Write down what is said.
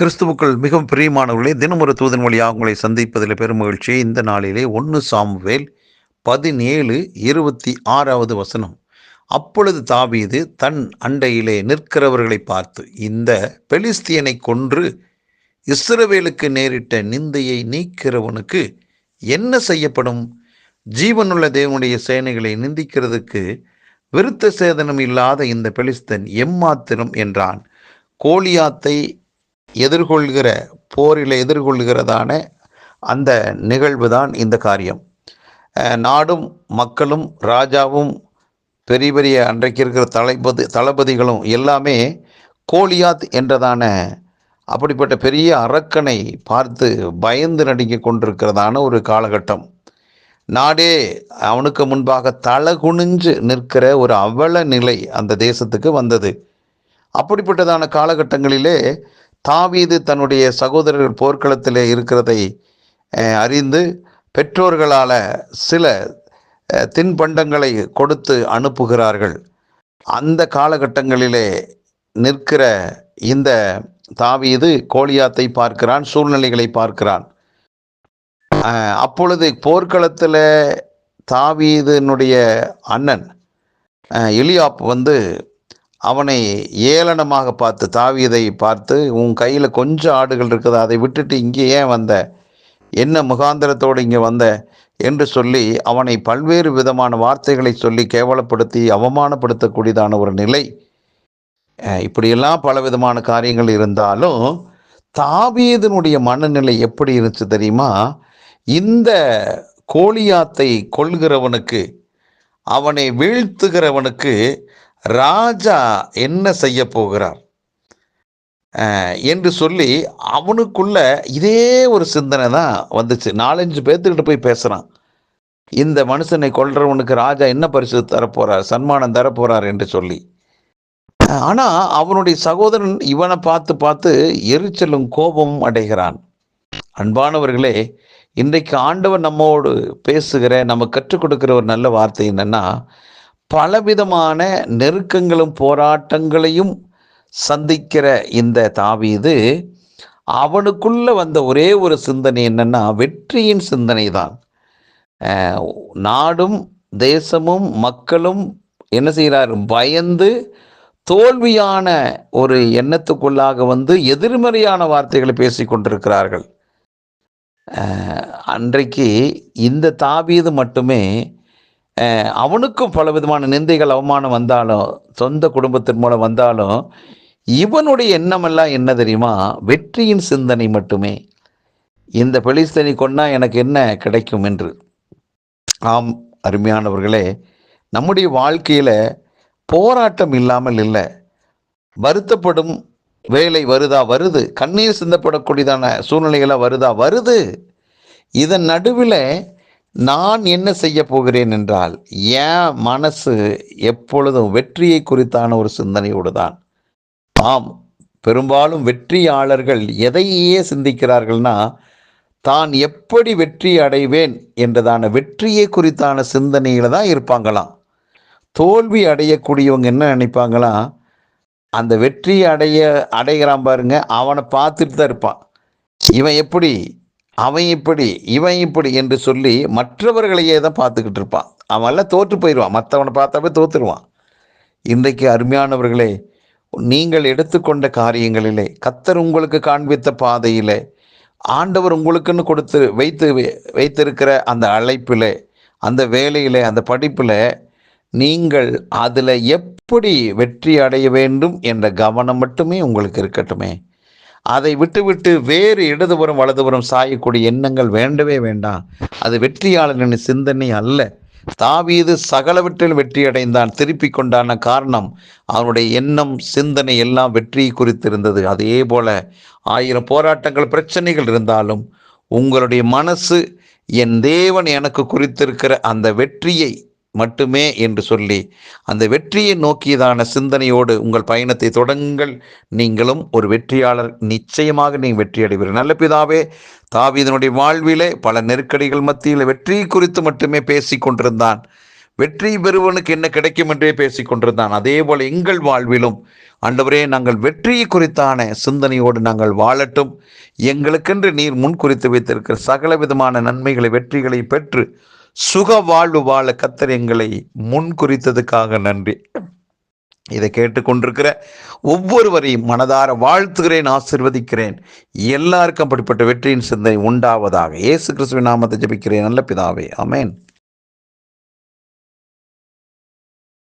கிறிஸ்துவுக்குள் மிகவும் பிரியமானவர்களே தினம் தூதன் மொழியாக உங்களை சந்திப்பதில் பெரும் மகிழ்ச்சி. இந்த நாளிலே ஒன்று சாம்வேல் பதினேழு இருபத்தி ஆறாவது வசனம். அப்பொழுது தாவீது தன் அண்டையிலே நிற்கிறவர்களை பார்த்து இந்த பெலிஸ்தியனை கொன்று இஸ்ரவேலுக்கு நேரிட்ட நிந்தையை நீக்கிறவனுக்கு என்ன செய்யப்படும்? ஜீவனுள்ள தேவனுடைய சேனைகளை நிந்திக்கிறதுக்கு விருத்த சேதனம் இல்லாத இந்த பெலிஸ்தன் எம்மாத்திரம்? என்றான். கோலியாத்தை எதிர்கொள்கிற போரில் எதிர்கொள்கிறதான அந்த நிகழ்வு தான் இந்த காரியம். நாடும் மக்களும் ராஜாவும் பெரிய பெரிய அன்றைக்கு இருக்கிற தளபதி தளபதிகளும் எல்லாமே கோலியாத் என்றதான அப்படிப்பட்ட பெரிய அரக்கனை பார்த்து பயந்து நடுங்கிக் கொண்டிருக்கிறதான ஒரு காலகட்டம். நாடே அவனுக்கு முன்பாக தலகுனிஞ்சு நிற்கிற ஒரு அவல நிலை அந்த தேசத்துக்கு வந்தது. அப்படிப்பட்டதான காலகட்டங்களிலே தாவீது தன்னுடைய சகோதரர்கள் போர்க்களத்தில் இருக்கிறதை அறிந்து பெற்றோர்களால் சில தின்பண்டங்களை கொடுத்து அனுப்புகிறார்கள். அந்த காலகட்டங்களிலே நிற்கிற இந்த தாவீது கோலியாத்தை பார்க்கிறான் சூழ்நிலைகளை பார்க்கிறான். அப்பொழுது போர்க்களத்தில் தாவீதனுடைய அண்ணன் எலியாப் வந்து அவனை ஏளனமாக பார்த்து தாவியதை பார்த்து உன் கையில் கொஞ்சம் ஆடுகள் இருக்குது அதை விட்டுட்டு இங்கே ஏன் வந்த? என்ன முகாந்திரத்தோடு இங்கே வந்த? என்று சொல்லி அவனை பல்வேறு விதமான வார்த்தைகளை சொல்லி கேவலப்படுத்தி அவமானப்படுத்தக்கூடியதான ஒரு நிலை. இப்படியெல்லாம் பல விதமான காரியங்கள் இருந்தாலும் தாவீதனுடைய மனநிலை எப்படி இருந்துச்சு தெரியுமா? இந்த கோழியாத்தை கொள்கிறவனுக்கு அவனை வீழ்த்துகிறவனுக்கு ராஜா என்ன செய்ய போகிறார்? என்று சொல்லி அவனுக்குள்ள இதே ஒரு சிந்தனை தான் வந்துச்சு. நாலஞ்சு பேர்த்துக்கிட்ட போய் பேசுகிறான் இந்த மனுஷனை கொள்றவனுக்கு ராஜா என்ன பரிசு தரப்போறார் சன்மானம் தரப்போறார் என்று சொல்லி. ஆனா அவனுடைய சகோதரன் இவனை பார்த்து பார்த்து எரிச்சலும் கோபமும் அடைகிறான். அன்பானவர்களே இன்றைக்கு ஆண்டவர் நம்மோடு பேசுகிற நம்ம கற்றுக் கொடுக்கிற ஒரு நல்ல வார்த்தை என்னன்னா பலவிதமான நெருக்கங்களும் போராட்டங்களையும் சந்திக்கிற இந்த தாவீது அவனுக்குள்ள வந்த ஒரே ஒரு சிந்தனை என்னன்னா வெற்றியின் சிந்தனை தான். நாடும் தேசமும் மக்களும் என்ன செய்கிறார்? பயந்து தோல்வியான ஒரு எண்ணத்துக்குள்ளாக வந்து எதிர்மறையான வார்த்தைகளை பேசிக்கொண்டிருக்கிறார்கள் அன்றைக்கு இந்த தாவீது மட்டுமே அவனுக்கும் பல விதமான நிந்தைகள் அவமானம் வந்தாலும் சொந்த குடும்பத்தின் மூலம் வந்தாலும் இவனுடைய எண்ணமெல்லாம் என்ன தெரியுமா? வெற்றியின் சிந்தனை மட்டுமே. இந்த பெலிஸ்தனி கொன்னா எனக்கு என்ன கிடைக்கும் என்று. ஆம் அருமையானவர்களே நம்முடைய வாழ்க்கையில் போராட்டம் இல்லாமல் இல்லை. வருத்தப்படும் வேலை வருதா? வருது. கண்ணீர் சிந்தப்படக்கூடியதான சூழ்நிலைகளாக வருதா? வருது. இதன் நடுவில் நான் என்ன செய்ய போகிறேன் என்றால் என் மனசு எப்பொழுதும் வெற்றியை குறித்தான ஒரு சிந்தனையோடு தான். ஆம் பெரும்பாலும் வெற்றியாளர்கள் எதையே சிந்திக்கிறார்கள்னா தான் எப்படி வெற்றி அடைவேன் என்றதான வெற்றியை குறித்தான சிந்தனையில் தான் இருப்பாங்களாம். தோல்வி அடையக்கூடியவங்க என்ன நினைப்பாங்களாம் அந்த வெற்றி அடைய அடைகிறான் பாருங்க அவனை பார்த்துட்டு தான் இருப்பான். இவன் எப்படி அவன் இப்படி இவன் இப்படி என்று சொல்லி மற்றவர்களையே தான் பார்த்துக்கிட்டு இருப்பான். அவன் எல்லாம் தோற்று போயிடுவான். மற்றவனை பார்த்தாவே தோற்றுடுவான் இன்றைக்கு அருமையானவர்களே நீங்கள் எடுத்துக்கொண்ட காரியங்களிலே கத்தர் உங்களுக்கு காண்பித்த பாதையிலே ஆண்டவர் உங்களுக்குன்னு கொடுத்து வைத்து வைத்திருக்கிற அந்த அழைப்பில் அந்த வேலையிலே அந்த படிப்பில் நீங்கள் அதில் எப்படி வெற்றி அடைய வேண்டும் என்ற கவனம் மட்டுமே உங்களுக்கு இருக்கட்டுமே. அதை விட்டுவிட்டு வேறு இடதுபுறம் வலதுபுறம் சாயக்கூடிய எண்ணங்கள் வேண்டவே வேண்டாம். அது வெற்றியாளனின் சிந்தனை அல்ல. தாவீது சகலவற்றில் வெற்றி அடைந்தான் திருப்பி கொண்டான காரணம் அவனுடைய எண்ணம் சிந்தனை எல்லாம் வெற்றியை குறித்திருந்தது. அதே போல ஆயிரம் போராட்டங்கள் பிரச்சனைகள் இருந்தாலும் உங்களுடைய மனசு என் தேவன் எனக்கு குறித்திருக்கிற அந்த வெற்றியை மட்டுமே என்று சொல்லி அந்த வெற்றியை நோக்கியதான சிந்தனையோடு உங்கள் பயணத்தை தொடங்குங்கள். நீங்களும் ஒரு வெற்றியாளர். நிச்சயமாக நீங்கள் வெற்றி அடைவீர்கள். நல்ல பிதாவே தாவிதனுடைய வாழ்விலே பல நெருக்கடிகள் மத்தியில் வெற்றி குறித்து மட்டுமே பேசி கொண்டிருந்தான். வெற்றி பெறுவனுக்கு என்ன கிடைக்கும் என்றே பேசிக் கொண்டிருந்தான். அதே போல் எங்கள் வாழ்விலும் ஆண்டவரே நாங்கள் வெற்றியை குறித்தான சிந்தனையோடு நாங்கள் வாழட்டும். எங்களுக்கென்று நீர் முன் குறித்து வைத்திருக்கிற சகல விதமான நன்மைகளை வெற்றிகளை பெற்று சுக வாழ்வு வாழ கத்தர் எங்களை முன் குறித்ததுக்காக நன்றி. இதை கேட்டுக்கொண்டிருக்கிற ஒவ்வொருவரையும் மனதார வாழ்த்துகிறேன் ஆசிர்வதிக்கிறேன். எல்லாருக்கும் அப்படிப்பட்ட வெற்றியின் சிந்தனை உண்டாவதாக. இயேசு கிறிஸ்துவின் நாமத்தை ஜபிக்கிறேன். நல்ல பிதாவே. அமேன்